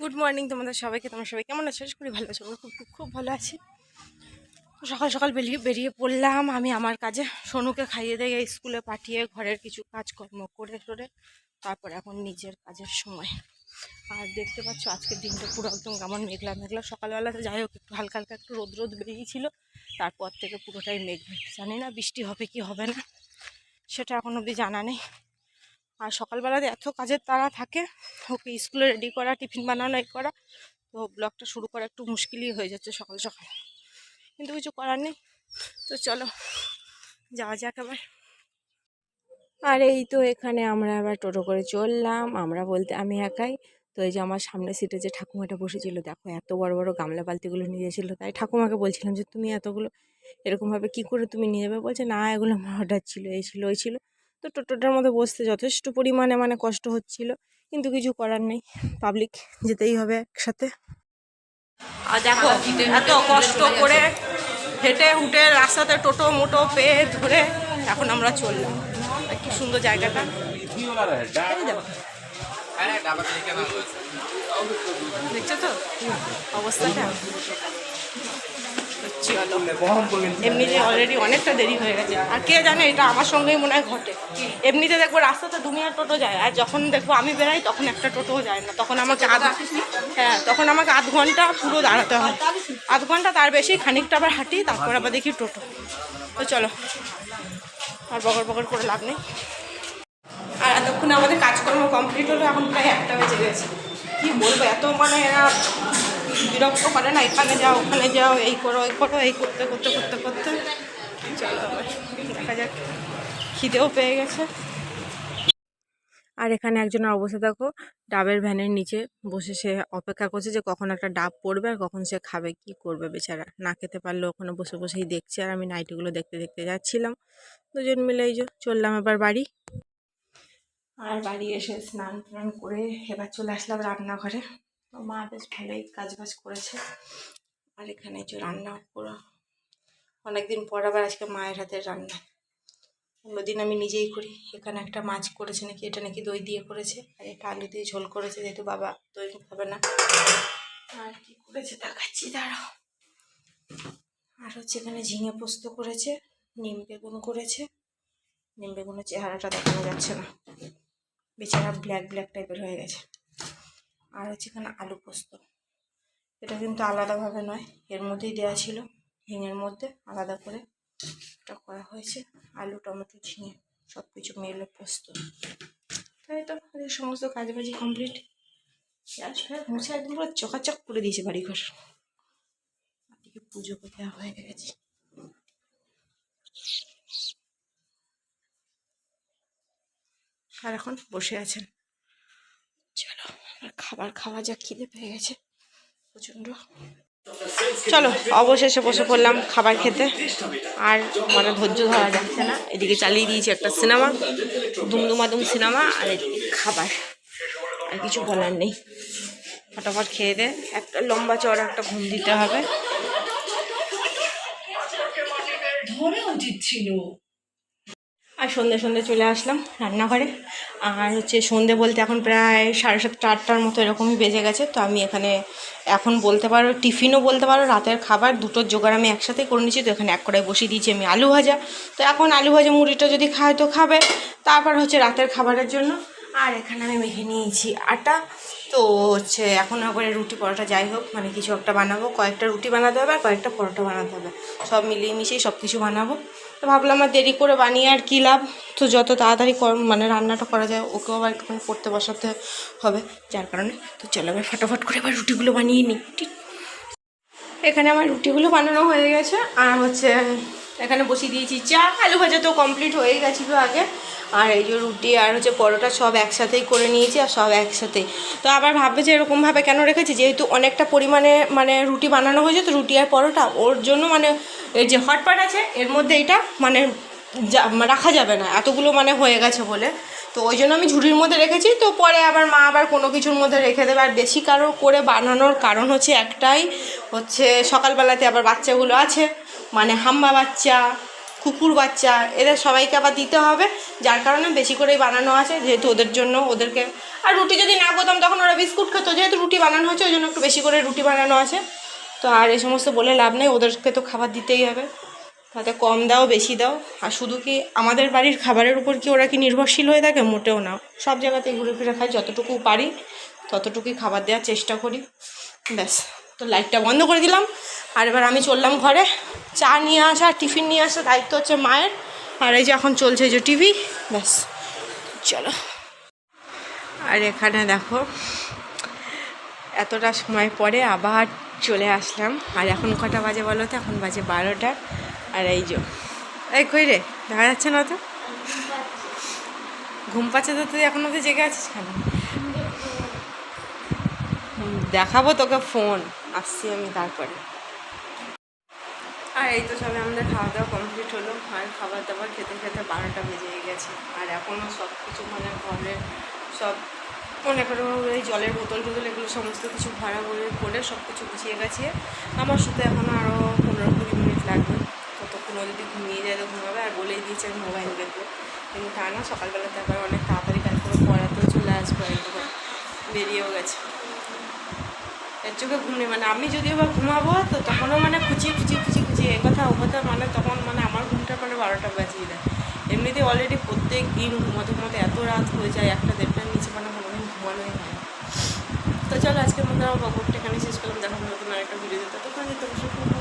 Good morning তোমাদের সবাইকে, তোমরা সবাই কেমন আছো? করি ভালো আছো। খুব খুব ভালো আছি। সকাল সকাল বেরিয়ে বেরিয়ে পড়লাম আমি আমার কাজে। সোনুকে খাইয়ে দিয়ে স্কুলে পাঠিয়ে ঘরের কিছু কাজকর্ম করে টরে, তারপর এখন নিজের কাজের সময়। আর দেখতে পাচ্ছ আজকের দিনটা পুরো একদম কেমন মেঘলা মেঘলা। সকালবেলাতে যাই হোক, একটু হালকা হালকা একটু রোদ রোদ বেরিয়েছিল। তারপর থেকে পুরোটাই মেঘ মেঘ। জানি না বৃষ্টি হবে কি হবে না, সেটা এখন অবধি জানা নেই। আর সকালবেলাতে এত কাজের তারা থাকে ওকে স্কুলে রেডি করা, টিফিন বানানো এই করা। তো ব্লগটা শুরু করা একটু মুশকিলই হয়ে যাচ্ছে সকাল সকাল। কিন্তু কিছু করার নেই। তো চলো, যাওয়া যাক আবার। আর এই তো এখানে আমরা আবার টোটো করে চললাম। আমরা বলতে আমি একাই। তো এই যে আমার সামনে সিটে যে ঠাকুমাটা বসেছিল, দেখো এত বড় বড় গামলা বালতিগুলো নিয়ে গেছিল তাই ঠাকুমাকে বলছিলাম যে, তুমি এতগুলো, এরকমভাবে কি করে তুমি নিয়ে যাবে? বলছে, না, এগুলো আমার অর্ডার ছিল, এই ছিল, ওই ছিল। তো টোটোটার মধ্যে বসতে যথেষ্ট পরিমাণে মানে কষ্ট হচ্ছিল। কিন্তু কিছু করার নেই। পাবলিক যেতেই হবে একসাথে। আর দেখো, এত কষ্ট করে হেঁটে হুটে রাস্তাতে টোটো, মোটো পেয়ে ধরে এখন আমরা চললাম। কি সুন্দর জায়গাটা। দেখছ তো? অবস্থাটা? চলো এমনিতে অলরেডি অনেকটা দেরি হয়ে গেছে। আর কে জানে এটা আমার সঙ্গেই মনে হয় ঘটে। এমনিতে দেখব রাস্তাতে দুনিয়ার টোটো যায় আর যখন দেখব আমি বেরাই তখন একটা টোটোও যায় না। তখন আমাকে আধ হ্যাঁ তখন আমাকে আধ ঘণ্টা পুরো দাঁড়াতে হয়। আধ ঘণ্টা তার বেশি খানিকটা আবার হাঁটি তারপর আবার দেখি টোটো। তো চলো আর বগর বগর করে লাভ নেই। আর এতক্ষণে আমাদের কাজকর্ম কমপ্লিট হলো এখন প্রায় একটা বেজে গেছে। কি বলব এত মানে বিরক্ত করে না, এখানে যাও, ওখানে যাও, এই করো এই করো, এই করতে করতে করতে করতে। চলো দেখা যাক। খিদেও পেয়ে গেছে। আর এখানে একজনের অবস্থা দেখো, ডাবের ভ্যানের নিচে বসে সে অপেক্ষা করছে যে কখন একটা ডাব পড়বে আর কখন সে খাবে, কি করবে বেচারা। না খেতে পারলেও ওখানে বসে বসেই দেখছে আর আমি নাইটিগুলো দেখতে দেখতে যাচ্ছিলাম। দুজন মিলে এই যে চললাম এবার বাড়ি। আর বাড়ি এসে স্নান টান করে এবার চলে আসলাম রান্নাঘরে। তো মা বেশ ভালোই কাজ বাজ করেছে। আর এখানে যে রান্না পুরো অনেকদিন পর আবার আজকে মায়ের হাতের রান্না। অন্যদিন আমি নিজেই করি। এখানে একটা মাছ করেছে নাকি, এটা নাকি দই দিয়ে করেছে। আর এটা আলু দিয়ে ঝোল করেছে, যেহেতু বাবা দই খাবে না। আর কি করেছে দেখাচ্ছি, দাঁড়াও। আর হচ্ছে এখানে ঝিঙে পোস্ত করেছে, নিম বেগুন করেছে। নিম বেগুনের চেহারাটা দেখানো যাচ্ছে না। বেচারা ব্ল্যাক ব্ল্যাক টাইপের হয়ে গেছে। আর হচ্ছে এখানে আলু পোস্ত। এটা কিন্তু আলাদাভাবে নয়, এর মধ্যেই দেওয়া ছিল ঝিঙের মধ্যে আলাদা করে এটা করা হয়েছে। আলু, টমেটো, ঝিঙে সব কিছু মেলে পোস্ত। তাই তো এই সমস্ত কাজবাজি কমপ্লিট ফ্যাস মুছে একদম পুরো চকাচক করে দিয়েছে বাড়িঘর। এদিকে পুজো করতে হয়ে গেছে। আর এখন বসে আছেন। খাবার খাওয়া যাক খিদে পেয়ে গেছে প্রচণ্ড। চলো অবশেষে বসে পড়লাম খাবার খেতে। আর মানে ধৈর্য ধরা যাচ্ছে না। এদিকে চালিয়ে দিয়েছি একটা সিনেমা দুমদুমাদুম সিনেমা আর এদিকে খাবার। আর কিছু বলার নেই। ফটাফট খেয়ে দে। একটা লম্বা চড়া একটা ঘুম দিতে হবে। ধরে উচিত ছিল আর সন্ধে সন্ধে চলে আসলাম রান্নাঘরে। আর হচ্ছে সন্ধে বলতে এখন প্রায় সাড়ে সাতটা, আটটার মতো এরকমই বেজে গেছে। তো আমি এখানে এখন বলতে পারো, টিফিনও বলতে পারো, রাতের খাবার, দুটোর জোগাড় আমি একসাথে করে নিয়েছি। তো এখানে এক কড়াই বসিয়ে দিয়েছি আমি আলু ভাজা। তো এখন আলু ভাজা মুড়িটা যদি খায় তো খাবে। তারপর হচ্ছে রাতের খাবারের জন্য। আর এখানে আমি মেখে নিয়েছি আটা। তো হচ্ছে এখন করে রুটি পরোটা যাই হোক মানে কিছু একটা বানাবো। কয়েকটা রুটি বানাতে হবে আর কয়েকটা পরোটা বানাতে হবে। সব মিলিয়ে মিশিয়ে সব কিছু বানাবো। ভাবলাম আর দেরি করে বানিয়ে আর কী লাভ? তো যত তাড়াতাড়ি মানে রান্নাটা করা যায়, ওকেও আবার একটুখানি পড়তে বসাতে হবে। যার কারণে তো চলো আমি ফটাফট করে আবার রুটিগুলো বানিয়ে নিই। এখানে আমার রুটিগুলো বানানো হয়ে গেছে। আর হচ্ছে, এখানে বসিয়ে দিয়েছি চা। আলু ভাজা তো কমপ্লিট হয়ে গেছিল আগে। আর এই যে রুটি আর হচ্ছে পরোটা সব একসাথেই করে নিয়েছি আর সব একসাথেই। তো আবার ভাববে যে এরকমভাবে কেন রেখেছি? যেহেতু অনেকটা পরিমাণে মানে রুটি বানানো হয়েছে, তো রুটি আর পরোটা ওর জন্য মানে এই যে হটপট আছে, এর মধ্যে এটা মানে রাখা যাবে না, এতগুলো মানে হয়ে গেছে বলে। তো ওই জন্য আমি ঝুড়ির মধ্যে রেখেছি, তো পরে আবার মা আবার কোনো কিছুর মধ্যে রেখে দেবে। আর বেশি কারও করে বানানোর কারণ হচ্ছে একটাই, হচ্ছে সকালবেলাতে আবার বাচ্চাগুলো আছে মানে হাম্বা বাচ্চা, কুকুর বাচ্চা, এদের সবাইকে আবার দিতে হবে। যার কারণে বেশি করেই বানানো আছে, যেহেতু ওদের জন্য ওদেরকে। আর রুটি যদি না করতাম, তখন ওরা বিস্কুট খেতো। যেহেতু রুটি বানানো হয়েছে, ওই জন্য একটু বেশি করে রুটি বানানো আছে। তো আর এই সমস্ত বলে লাভ নেই, ওদেরকে তো খাবার দিতেই হবে। তাতে কম দাও, বেশি দাও। আর শুধু কি আমাদের বাড়ির খাবারের উপর কি ওরা কি নির্ভরশীল হয়ে থাকে? মোটেও না। সব জায়গাতে ঘুরে ফিরে খাই, যতটুকু পারি, ততটুকুই খাবার দেওয়ার চেষ্টা করি। ব্যাস, তো লাইটটা বন্ধ করে দিলাম। আর এবার আমি চললাম ঘরে। চা নিয়ে আসা, টিফিন নিয়ে আসা, দায়িত্ব হচ্ছে মায়ের। আর এই যে এখন চলছে যে টিভি, ব্যাস, চলো। আর এখানে দেখো, এতটা সময় পরে আবার চলে আসলাম। আর এখন কটা বাজে বলো তো? এখন বাজে বারোটা। আর এই যে এই কই রে? দেখা যাচ্ছে না তো? ঘুম পাচ্ছে তো তুই এখন অব্দি জেগে আছিস কেন? দেখাবো তোকে ফোন আসছি আমি তারপরে। আর এই তো সবে আমাদের খাওয়া দাওয়া কমপ্লিট হলো। আর খাবার দাবার খেতে খেতে বারোটা বেজে গেছে। আর এখনও সব কিছু মানে ঘরের সব মনে করো এই জলের বোতল টোতল এগুলো সমস্ত কিছু ভরা ভরে করে সব কিছু গুছিয়ে গেছিয়ে আমার সাথে এখন আরও পনেরো কুড়ি মিনিট লাগবে। ততক্ষণ যদি ঘুমিয়ে যায় তো ঘুমাবে আর বলেই দিয়েছে আমি মোবাইল দেখব। কিন্তু তা না সকালবেলাতে আবার অনেক তাড়াতাড়ি কাজ করে পড়াতেও চলে আসব একদম। বেরিয়েও গেছে। এর চোখে ঘুম নেই মানে আমি যদিও বা ঘুমাবো, তো তখনও মানে খুঁচিয়ে খুঁচিয়ে খুঁচিয়ে খুঁচিয়ে এ কথা ও কথা মানে তখন মানে আমার ঘুমটা মানে বারোটা বাজিয়ে দেয়। এমনিতে অলরেডি প্রত্যেক দিন ঘুমাতে ঘুমাতে এত রাত হয়ে যায়, একটা দেড়টার নিচে মানে ঘুমানোই হয়। তো চলো, আজকের মধ্যে আমার বকরটা এখানে শেষ করলাম। দেখা হবে তোমার আরেকটা ভিডিও দিতে তো অবশ্যই